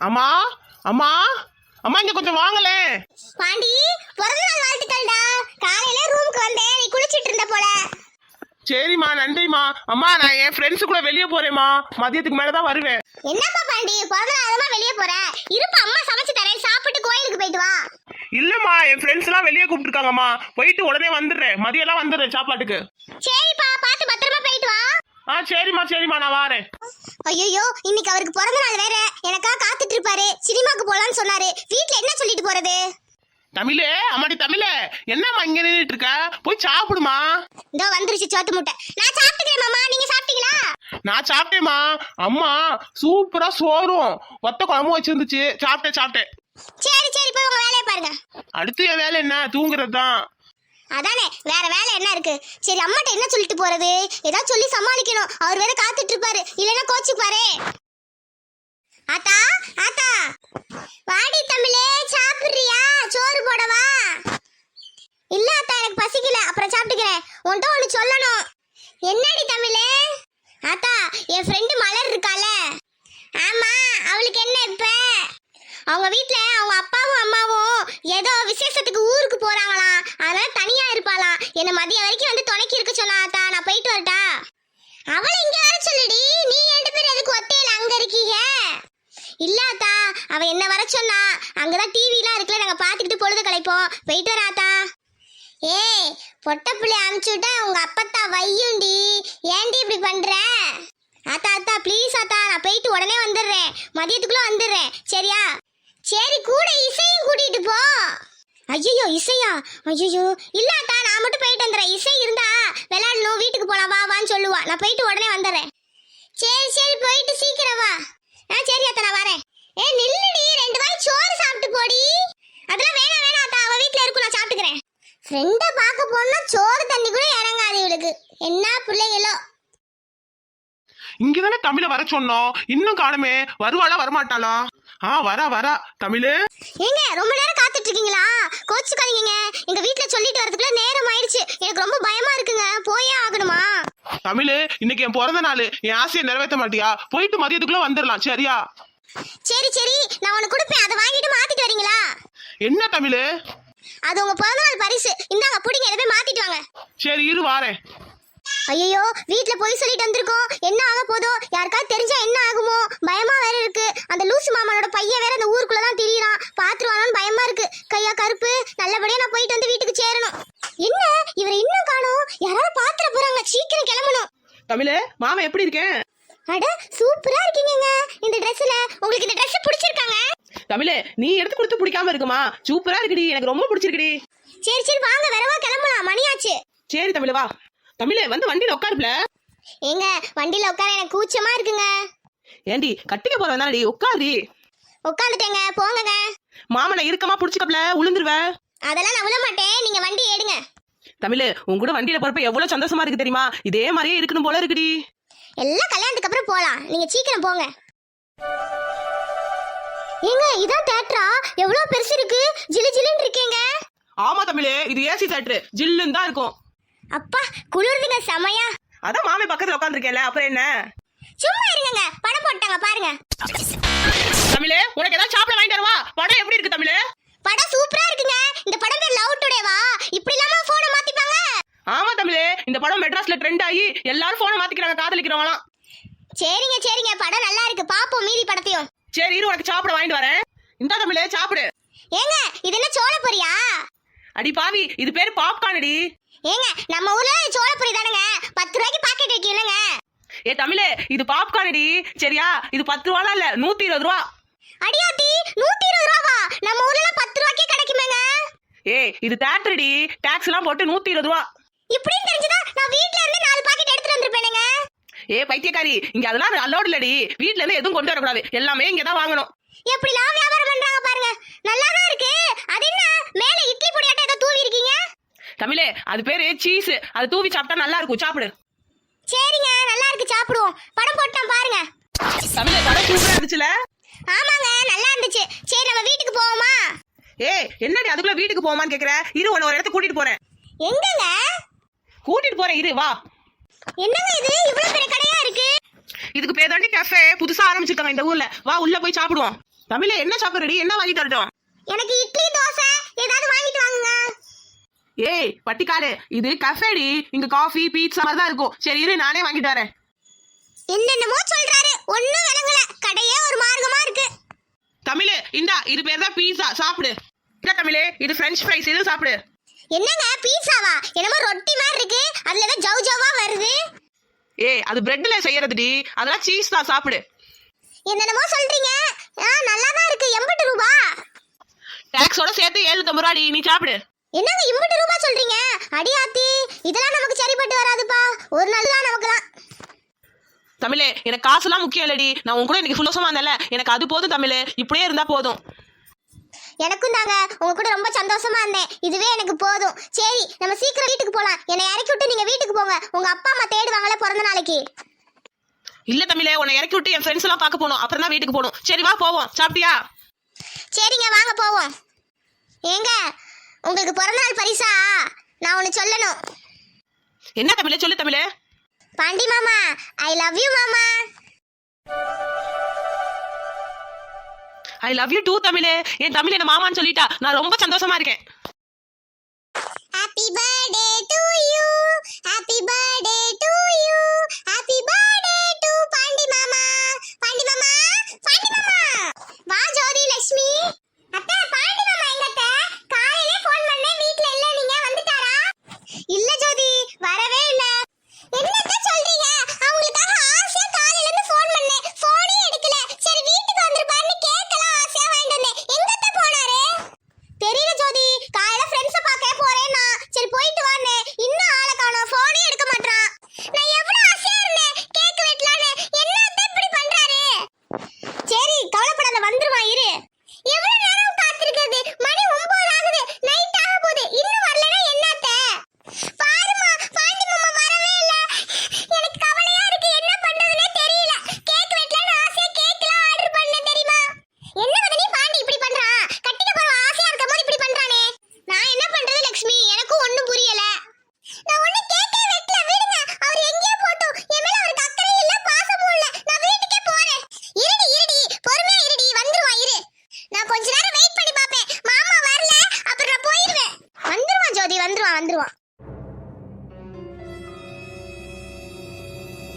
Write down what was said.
அம்மா அம்மா அம்மா இங்க கொஞ்சம் வாங்களே. பாண்டி பிறந்த நாள் வாழ்த்துக்கள்டா. காலையில ரூமுக்கு வந்தேன். நீ குளிச்சிட்டு இருந்த போல. சரிம்மா நன்றிம்மா. அம்மா நான் என் ஃப்ரெண்ட்ஸ் கூட வெளியே போறேம்மா. மதியத்துக்கு மேல தான் வருவேன். என்னப்பா பாண்டி பிறந்த நாள் அதுமா வெளியே போற? இருப்பா அம்மா சமைச்சு தரேன். சாப்பிட்டு கோயிலுக்கு போயிட்டு வா. இல்லம்மா என் ஃப்ரெண்ட்ஸ் எல்லாம் வெளியே கூப்பிட்டுருக்காங்கம்மா. போயிட்டு உடனே வந்துடுறேன். மதியம்லாம் வந்துடுறேன் சாப்பாட்டுக்கு. சரிப்பா பார்த்து பத்திரமா போயிட்டு வா. ஆ சரிம்மா சரிம்மா நான் வாரேன். ஐயோ இன்னைக்கு அவருக்கு பிறந்த நாள் வேற. எனக்கா காத்துட்டு இருப்பாரு. சினிமாக்கு போலான்னு சொன்னாரு. வீட்ல என்ன சொல்லிட்டு போறது? தமிழே அம்மாடி தமிழே என்னம்மா இங்க நின்றுட்டு இருக்க? போய் சாப்பிடுமா? இதோ வந்துருச்சு சோத்து முட்டை. நான் சாப்பிட்டுக்கிறேன் மாமா. நீங்க சாப்பிட்டீங்களா? நான் சாப்பிட்டேம்மா. அம்மா சூப்பரா சோறும். வத்த குழம்பும் வச்சிருந்துச்சு. சாப்பிட்டேன் சாப்பிட்டேன். சரி சரி போய் உங்க வேலையை பாருங்க. அடுத்து என் வேலை என்ன? தூங்குறது தான் அதானே வேற வேலை என்ன இருக்கு? சரி அம்மாட்ட என்ன சொல்லிட்டு போறது? ஏதாவது சொல்லி சமாளிக்கணும். அவர் வேற காத்துட்டு இருப்பாரு. இல்லைன்னா கோச்சுப்பாரே ஆத்தா ஆத்தா. வாடி தமிழே சாப்பிடுறியா? சோறு போடவா? இல்ல அத்தா எனக்கு பசிக்கல. அப்புறம் சாப்பிட்டுக்கிறேன். உன்கிட்ட ஒன்று சொல்லணும். என்னடி தமிழே? ஆத்தா என் ஃப்ரெண்டு மலர் இருக்கால. ஆமா அவளுக்கு என்ன இப்போ? அவங்க வீட்ல அவங்க அப்பாவும் அம்மாவும் ஏதோ விசேஷத்துக்கு ஊருக்கு போறாங்களாம். அதனால தனியா இருப்பாளாம். என்ன மதியம் வரைக்கும் வந்து துணைக்கு இருக்க சொன்னாத்தா நான் போயிட்டு வரட்டா? அவளை இங்க வர சொல்லுடி. நீ ரெண்டு பேரும் எதுக்கு ஒத்தையில அங்க இருக்கீங்க? இல்லாத்தா அவ என்ன வர சொன்னா. அங்கதான் டிவிலாம் இருக்குல்ல நாங்க பாத்துக்கிட்டு பொழுது கலைப்போம் போயிட்டு வராத்தா ஏய் பொட்ட புள்ளி அனுப்பிச்சு விட்டா உங்க அப்பத்தா வையுண்டி ஏன்டி இப்படி பண்ற? ஆத்தா ஆத்தா ப்ளீஸ் ஆத்தா நான் போயிட்டு உடனே வந்துடுறேன். மதியத்துக்குள்ள வந்துடுறேன். சரியா? சரி கூட இசையும் கூட்டிட்டு போ. ஐயோ இசையா? ஐயோ இல்ல நான் மட்டும் போயிட்டு வந்துடுறேன். இசை இருந்தா விளையாடணும் வீட்டுக்கு போலாம் வா வான்னு சொல்லுவா. நான் போயிட்டு உடனே வந்துடுறேன். சரி சரி போயிட்டு சீக்கிரம் வா. ஆ சரி அத்தை நான் வரேன். ஏ நில்லுடி ரெண்டு வாய் சோறு சாப்பிட்டு போடி. அதெல்லாம் வேணாம் வேணாம் அத்தா அவ வீட்டில் இருக்கும் நான் சாப்பிட்டுக்கிறேன். ஃப்ரெண்டை பார்க்க போனா சோறு தண்ணி கூட இறங்காது இவளுக்கு. என்ன பிள்ளைகளோ. இங்க தானே தமிழ வர சொன்னோம். இன்னும் காணுமே வருவாளா வரமாட்டாளா? ஆ வரா வரா. தமிழு. ஏங்க ரொம்ப நேரம் காத்துட்டு இருக்கீங்களா கோச்சுக்காதீங்க எங்க வீட்ல சொல்லிட்டு வரதுக்குள்ள நேரம் ஆயிடுச்சு எனக்கு ரொம்ப பயமா இருக்குங்க. போயே ஆகணுமா? தமிழு இன்னைக்கு என் பிறந்த நாள். என் ஆசையை நிறைவேற்ற மாட்டியா? போயிட்டு மதியத்துக்குள்ள வந்துடலாம் சரியா? சரி சரி. நான் உனக்கு கொடுப்பேன். அதை வாங்கிட்டு மாத்திட்டு வரீங்களா? என்ன தமிழு? அது உங்க பிறந்தநாள் பரிசு. இந்தாங்க பிடிங்க. போய் மாத்திட்டு வாங்க. சரி இரு வாரேன். ஐயோ வீட்ல போய் சொல்லிட்டு வந்திருக்கோம். என்ன ஆக போதோ? யாருக்காவது தெரிஞ்சா என்ன ஆகுமோ? பயமா வேற இருக்கு. அந்த லூசு மாமனோட பையன் வேற அந்த ஊருக்குள்ள தான் திரியறான் பாத்துருவானோன்னு பயமா இருக்கு. கையா கருப்பு நல்லபடியா நான் போயிட்டு வந்து வீட்டுக்கு சேரணும். என்ன? இவரை இன்னும் காணோம். யாராவது பாத்துற போறாங்க சீக்கிரம் கிளம்பணும். தமிழு மாமா எப்படி இருக்கேன்? அட சூப்பரா இருக்கீங்கங்க. இந்த ட்ரெஸ்ல உங்களுக்கு இந்த Dress பிடிச்சிருக்காங்க? தமிழே நீ எடுத்து கொடுத்து பிடிக்காம இருக்குமா? சூப்பரா இருக்குடி. எனக்கு ரொம்ப பிடிச்சிருக்குடி. சரி சரி வாங்க வரவா கிளம்பலாம். மணியாச்சு சரி தமிழ் வா. தமிழே வந்து வண்டியில உட்காருப்ல ஏங்க வண்டியில உட்கார எனக்கு கூச்சமா இருக்குங்க. ஏண்டி கட்டிக்க போறவன் தானடி உட்காரி. உட்காந்துட்டேங்க போங்கங்க. மாமனை இருக்கமா புடிச்சுக்கப்ல உளுந்துருவ. அதெல்லாம் நான் விட மாட்டேன் நீங்க வண்டி எடுங்க தமிழ் உன் கூட வண்டியில போறப்ப எவ்வளவு சந்தோஷமா இருக்கு தெரியுமா? இதே மாதிரியே இருக்கணும் போல இருக்குடி. எல்லாம் கல்யாணத்துக்கு அப்புறம் போலாம். நீங்க சீக்கிரம் போங்க. ஏங்க இதான் தேட்டரா எவ்வளவு பெருசு இருக்கு? ஜிலு ஜிலுன்னு இருக்கீங்க. ஆமா தமிழே இது ஏசி தேட்டரு ஜில்லுன்னு தான் இருக்கும். அப்பா குளிர்துங்க செமையா. அதான் மாமே பக்கத்துல உட்காந்துருக்கேன்ல அப்புறம் என்ன? சும்மா இருங்கங்க படம் போட்டாங்க பாருங்க. தமிழே உனக்கு ஏதாவது சாப்பிட வாங்கிட்டு வரவா படம் எப்படி இருக்கு தமிழே? படம் சூப்பரா இருக்குங்க. இந்த படம் பேர் லவ் டுடேவா இப்படி இல்லாம போனை மாத்திப்பாங்க? ஆமா தமிழே இந்த படம் மெட்ராஸ்ல ட்ரெண்ட் ஆகி எல்லாரும் போனை மாத்திக்கிறாங்க காதலிக்கிறவங்களாம் சரிங்க சரிங்க படம் நல்லா இருக்கு. பாப்போம் மீதி படத்தையும். சரி இரு உனக்கு சாப்பிட வாங்கிட்டு வரேன். இந்தா தமிழே சாப்பிடு. ஏங்க இது என்ன சோளப்பொரியா அடி பாவி இது பேரு பாப்கார்ன் அடி. ஏங்க நம்ம ஊர்ல சோளப்பொரி தானுங்க. பத்து ரூபாய்க்கு பாக்கெட் வைக்கலங்க ஏ தமிழே இது பாப்கார்ன் அடி சரியா இது பத்து ரூபாலாம் இல்ல நூத்தி இருபது ரூபா. அடியாத்தி நூத்தி இருபது ரூபாவா? நம்ம ஊர்ல பத்து ரூபாய்க்கே கிடைக்குமேங்க. ஏய் இது தேட்டர் அடி டாக்ஸ் எல்லாம் போட்டு நூத்தி இருபது ரூபா. இப்படின்னு தெரிஞ்சதா நான் வீட்ல இருந்து நாலு பாக்கெட் எடுத்துட்டு வந்திருப்பேனுங்க. ஏ பைத்தியக்காரி இங்க அதெல்லாம் அலோட் இல்லடி. வீட்ல இருந்து எதுவும் கொண்டு வரக்கூடாது. எல்லாமே இங்க தான் வாங்கணும். எப்படிலாம் வியாபாரம் பண்றாங்க பாருங்க. நல்லா தான் இருக்கு அது என்ன மேல இட்லி பொடியாட்ட ஏதோ தூவி இருக்கீங்க தமிழே அது பேரு சீஸ். அது தூவி சாப்பிட்டா நல்லா இருக்கும் சாப்பிடு. சரிங்க நல்லா இருக்கு சாப்பிடுவோம். படம் போட்டோம் பாருங்க. தமிழே படம் சூப்பரா இருந்துச்சுல? ஆமாங்க நல்லா இருந்துச்சு. சரி நம்ம வீட்டுக்கு போவோமா? ஏய் என்னடி அதுக்குள்ள வீட்டுக்கு போமான்னு கேக்குற? இரு உன்னை ஒரு இடத்துக்கு கூட்டிட்டு போறேன். எங்கங்க? கூட்டிட்டு போறேன் இரு வா. என்னங்க இது? இவ்வளவு பெரிய கடையா இருக்கு? இதுக்கு பேர் தாண்டி கஃபே புதுசா ஆரம்பிச்சிருக்காங்க இந்த ஊர்ல. வா உள்ள போய் சாப்பிடுவோம். தமிழே என்ன சாப்பிடுறடி? என்ன வாங்கி தரட்டும்? எனக்கு இட்லி தோசை ஏதாவது வாங்குங்க ஏய் பட்டிக்காடு இது கஃபேடி இங்க காஃபி பீட்சா மாதிரி தான் இருக்கும். சரி இரு நானே வாங்கிட்டு வரேன். என்னென்னமோ சொல்றாரு. ஒண்ணும் விளங்கல. கடையே ஒரு மார்க்கமா இருக்கு. தமிழே இந்தா இது பேர் தான் பீட்சா சாப்பிடு. இல்ல தமிழே இது ஃப்ரெஞ்ச் ஃப்ரைஸ் இது சாப்பிடு. என்னங்க பீட்சாவா என்னமோ ரொட்டி மாதிரி இருக்கு. அதுல ஏதோ ஜவ் ஜவ்வா வருது. ஏய் அது பிரெட்ல செய்யறதுடி. அதெல்லாம் சீஸ் தான் சாப்பிடு. என்னென்னமோ சொல்றீங்க. ஆ நல்லா தான் இருக்கு. எண்பது ரூபா. டாக்ஸோட சேர்த்து ஏழுநூத்தம்பது ரூபாடி நீ சாப்பிடு. என்னங்க இம்பட்டு ரூபா சொல்றீங்க? அடி ஆத்தி இதெல்லாம் நமக்கு சரிப்பட்டு வராதுப்பா. ஒரு நாள் தான் நமக்குலாம் தமிழே எனக்கு காசுலாம் முக்கியம் இல்லடி. நான் உன் கூட இன்னைக்கு ஃபுல்லோசமா இருந்தேன்ல. எனக்கு அது போதும் தமிழே. இப்படியே இருந்தா போதும். எனக்கும் தாங்க. உங்க கூட ரொம்ப சந்தோஷமா இருந்தேன். இதுவே எனக்கு போதும். சரி நம்ம சீக்கிரம் வீட்டுக்கு போலாம். என்னை இறக்கி விட்டு நீங்க வீட்டுக்கு போங்க. உங்க அப்பா அம்மா தேடுவாங்கல்ல பிறந்த நாளைக்கு. இல்ல தமிழே உன்னை இறக்கி விட்டு என் ஃப்ரெண்ட்ஸ் எல்லாம் பார்க்க போகணும். அப்புறம் தான் வீட்டுக்கு போகணும். சரி வா போவோம். சாப்பிட்டியா? சரிங்க வாங்க போவோம். ஏங்க உங்களுக்கு பிறந்த நாள் பரிசா? நான் ஒன்று சொல்லணும். என்ன தமிழே? சொல்லு தமிழே. பாண்டி மாமா ஐ லவ் யூ மாமா. ஐ லவ் யூ டூ தமிழே. என் தமிழ் என்ன மாமான்னு சொல்லிட்டா. நான் ரொம்ப சந்தோஷமா இருக்கேன்.